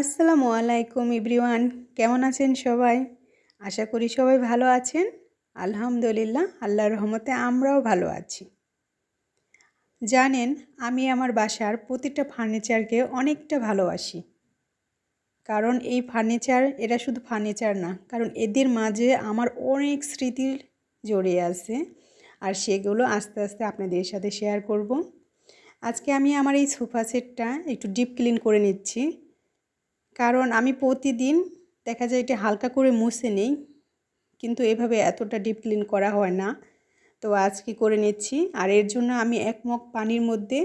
আসসালামু আলাইকুম ইব্রিওয়ান কেমন আছেন সবাই? আশা করি সবাই ভালো আছেন। আলহামদুলিল্লাহ, আল্লাহর রহমতে আমরাও ভালো আছি। জানেন, আমি আমার বাসার প্রতিটা ফার্নিচারকে অনেকটা ভালোবাসি। কারণ এই ফার্নিচার এরা শুধু ফার্নিচার না, কারণ এদের মাঝে আমার অনেক স্মৃতির জড়িয়ে আছে। আর সেগুলো আস্তে আস্তে আপনাদের সাথে শেয়ার করব। আজকে আমি আমার এই সোফা সেটটা একটু ডিপ ক্লিন করে নিচ্ছি। কারণ আমি প্রতিদিন দেখা যায় এটা হালকা করে মুছে নেই, কিন্তু এভাবে এতটা ডিপ ক্লিন করা হয় না। তো আজকে করে নিচ্ছি। আর এর জন্য আমি এক মগ পানির মধ্যে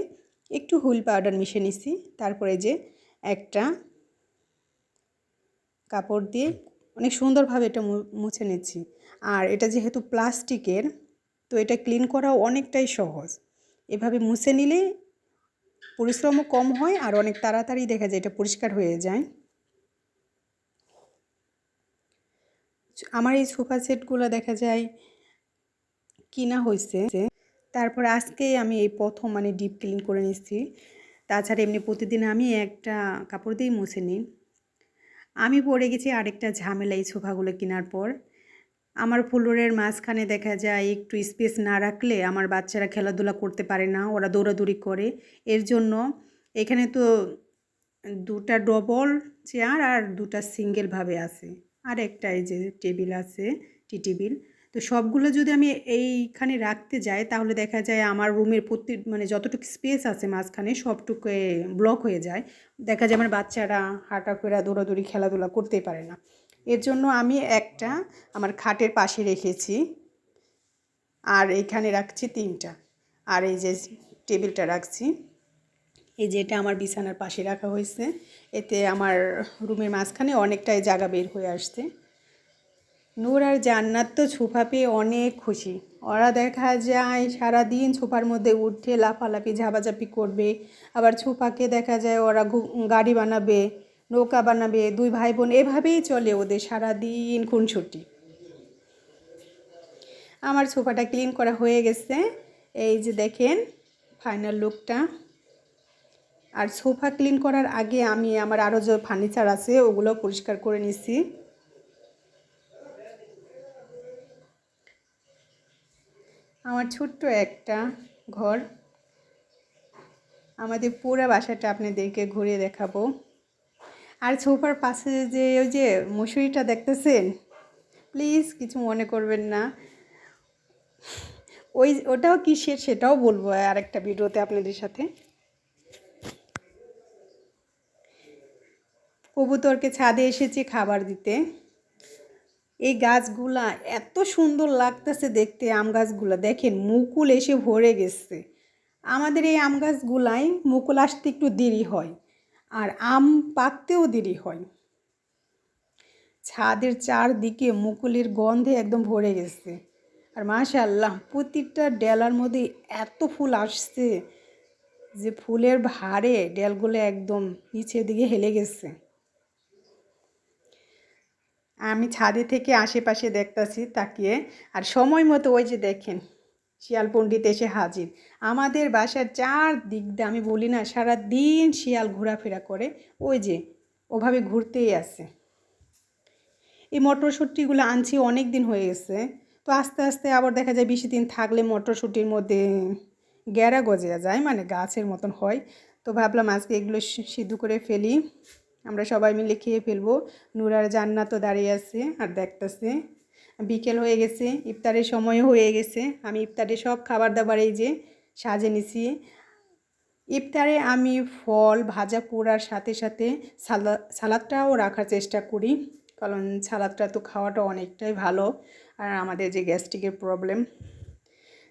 একটু হুইল পাউডার মিশে নিচ্ছি তারপরে যে একটা কাপড় দিয়ে অনেক সুন্দরভাবে এটা মুছে নিচ্ছি। আর এটা যেহেতু প্লাস্টিকের, তো এটা ক্লিন করাও অনেকটাই সহজ। এভাবে মুছে নিলে পরিশ্রমও কম হয় আর অনেক তাড়াতাড়ি দেখা যায় এটা পরিষ্কার হয়ে যায়। আমার এই সোফা সেটগুলো দেখা যায় কিনা হয়েছে তারপর আজকেই আমি এই প্রথম মানে ডিপ ক্লিন করে নিচ্ছি তাছাড়া এমনি প্রতিদিন আমি একটা কাপড় দিয়েই মুছে নিই। আমি পড়ে গেছি আরেকটা ঝামেলা এই সোফাগুলো কেনার পর। আমার ফ্লোরের মাঝখানে দেখা যায় একটু স্পেস না রাখলে আমার বাচ্চারা খেলাধুলা করতে পারে না, ওরা দৌড়াদৌড়ি করে। এর জন্য এখানে তো দুটা ডবল চেয়ার আর দুটা সিঙ্গেলভাবে আছে। আর একটা এই যে টেবিল আছে, টি টেবিল। তো সবগুলো যদি আমি এইখানে রাখতে যাই, তাহলে দেখা যায় আমার রুমের প্রতি মানে যতটুকু স্পেস আছে মাঝখানে সবটুকু ব্লক হয়ে যায়। দেখা যায় আমার বাচ্চারা হাঁটা ফেরা, দৌড়াদৌড়ি, খেলাধুলা করতেই পারে না। এর জন্য আমি একটা আমার খাটের পাশে রেখেছি। আর এইখানে রাখছি তিনটা। আর এই যে টেবিলটা রাখছি। এই যে এটা আমার বিছানার পাশে রাখা হয়েছে। এতে আমার রুমের মাঝখানে অনেকটাই জায়গা বের হয়ে আসছে। নূর আর জান্নাত তো ছোপা পেয়ে অনেক খুশি। ওরা দেখা যায় সারাদিন ছোপার মধ্যে উঠে লাফালাফি, ঝাপাঝাপি করবে। আবার ছোপাকে দেখা যায় ওরা গাড়ি বানাবে, নৌকা বানাবে, দুই ভাই বোন এভাবেই চলে ওদের সারাদিন খুনছুটি আমার সোফাটা ক্লিন করা হয়ে গেছে। এই যে দেখেন ফাইনাল লুকটা আর সোফা ক্লিন করার আগে আমি আমার আরও যে ফার্নিচার আছে, ওগুলো পরিষ্কার করে নিছি। আমার ছোট্ট একটা ঘর। আমাদের পুরো বাসাটা আপনাদেরকে ঘুরে দেখাবো। আর সোফার পাশে যে ওই যে মশুরিটা দেখতেছেন, প্লিজ কিছু মনে করবেন না। ওই, ওটাও কিসের সেটাও বলব আরেকটা ভিডিওতে আপনাদের সাথে। কবুতরকে ছাদে এসেছি খাবার দিতে। এই গাছগুলা এত সুন্দর লাগতেছে দেখতে, আম গাছগুলো। দেখেন, মুকুল এসে ভরে গেছে। আমাদের এই আম গাছগুলাই মুকুল আসতে একটু দেরি হয় আর আম পাকতেও দেরি হয়। ছাদের চারদিকে মুকুলের গন্ধে একদম ভরে গেছে। আর মাশাল্লাহ প্রতিটা ডেলার মধ্যে এত ফুল আসছে যে ফুলের ভারে ডেলগুলো একদম নিচের দিকে হেলে গেছে। আমি ছাদে থেকে আশেপাশে দেখতেছি, তাকিয়ে। আর সময় মতো ওই যে দেখেন, শিয়াল পণ্ডিত এসে হাজির। আমাদের বাসার চার দিক দিয়ে, আমি বলি না সারা দিন শিয়াল ঘোরাফেরা করে, ওই যে, ওভাবে ঘুরতেই আছে এই মটরশুটিগুলো আনছি অনেক দিন হয়ে গেছে। তো আস্তে আস্তে আবার দেখা যায়, বেশি দিন থাকলে মটরশুটির মধ্যে গ্যারা গজে যায় মানে গাছের মতন হয়। তো ভাবলাম আজকে এগুলো সিদ্ধ করে ফেলি। আমরা সবাই মিলে খেয়ে ফেলব। নুরার জান্নাতও দাঁড়িয়ে আছে আর দেখতেছে। বিকেল হয়ে গেছে, ইফতারের সময় হয়ে গেছে। আমি ইফতারে সব খাবার দাবার এই যে সাজে নিছি। ইফতারে আমি ফল, ভাজা পোড়ার সাথে সাথে সালা, সালাদটাও রাখার চেষ্টা করি। কারণ সালাদটা তো খাওয়াটা অনেকটাই ভালো আর আমাদের যে গ্যাস্ট্রিকের প্রবলেম।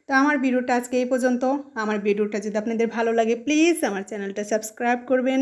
তো আমার ভিডিওটা আজকে এই পর্যন্ত। আমার ভিডিওটা যদি আপনাদের ভালো লাগে, প্লিজ আমার চ্যানেলটা সাবস্ক্রাইব করবেন।